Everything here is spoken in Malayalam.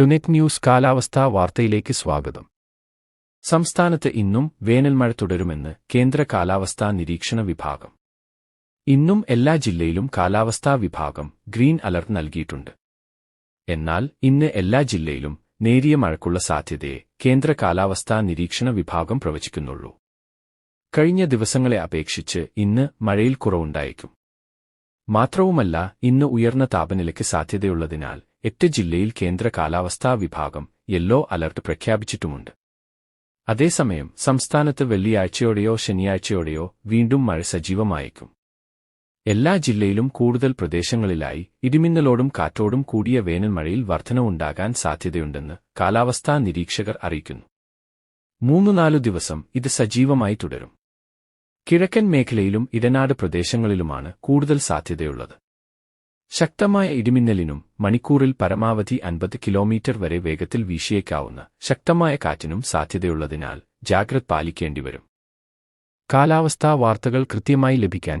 ടുനെറ്റ് ന്യൂസ് കാലാവസ്ഥാ വാർത്തയിലേക്ക് സ്വാഗതം. സംസ്ഥാനത്ത് ഇന്നും വേനൽമഴ തുടരുമെന്ന് കേന്ദ്ര കാലാവസ്ഥാ നിരീക്ഷണ വിഭാഗം. ഇന്നും എല്ലാ ജില്ലയിലും കാലാവസ്ഥാ വിഭാഗം ഗ്രീൻ അലർട്ട് നൽകിയിട്ടുണ്ട്. എന്നാൽ ഇന്ന് എല്ലാ ജില്ലയിലും നേരിയ മഴക്കുള്ള സാധ്യതയെ കേന്ദ്ര കാലാവസ്ഥാ നിരീക്ഷണ വിഭാഗം പ്രവചിക്കുന്നുള്ളൂ. കഴിഞ്ഞ ദിവസങ്ങളെ അപേക്ഷിച്ച് ഇന്ന് മഴയിൽ കുറവുണ്ടായേക്കും. മാത്രവുമല്ല ഇന്ന് ഉയർന്ന താപനിലയ്ക്ക് സാധ്യതയുള്ളതിനാൽ എട്ട് ജില്ലയിൽ കേന്ദ്ര കാലാവസ്ഥാ വിഭാഗം യെല്ലോ അലർട്ട് പ്രഖ്യാപിച്ചിട്ടുമുണ്ട്. അതേസമയം സംസ്ഥാനത്ത് വെള്ളിയാഴ്ചയോടെയോ ശനിയാഴ്ചയോടെയോ വീണ്ടും മഴ സജീവമായേക്കും. എല്ലാ ജില്ലയിലും കൂടുതൽ പ്രദേശങ്ങളിലായി ഇടിമിന്നലോടും കാറ്റോടും കൂടിയ വേനൽമഴയിൽ വർധനവുണ്ടാകാൻ സാധ്യതയുണ്ടെന്ന് കാലാവസ്ഥാ നിരീക്ഷകർ അറിയിക്കുന്നു. മൂന്നു നാലു ദിവസം ഇത് സജീവമായി തുടരും. കിഴക്കൻ മേഖലയിലും ഇടനാട് പ്രദേശങ്ങളിലുമാണ് കൂടുതൽ സാധ്യതയുള്ളത്. ശക്തമായ ഇടിമിന്നലിനും മണിക്കൂറിൽ പരമാവധി അൻപത് കിലോമീറ്റർ വരെ വേഗത്തിൽ വീശിയേക്കാവുന്ന ശക്തമായ കാറ്റിനും സാധ്യതയുള്ളതിനാൽ ജാഗ്രത പാലിക്കേണ്ടിവരും. കാലാവസ്ഥാ വാർത്തകൾ കൃത്യമായി ലഭിക്കാൻ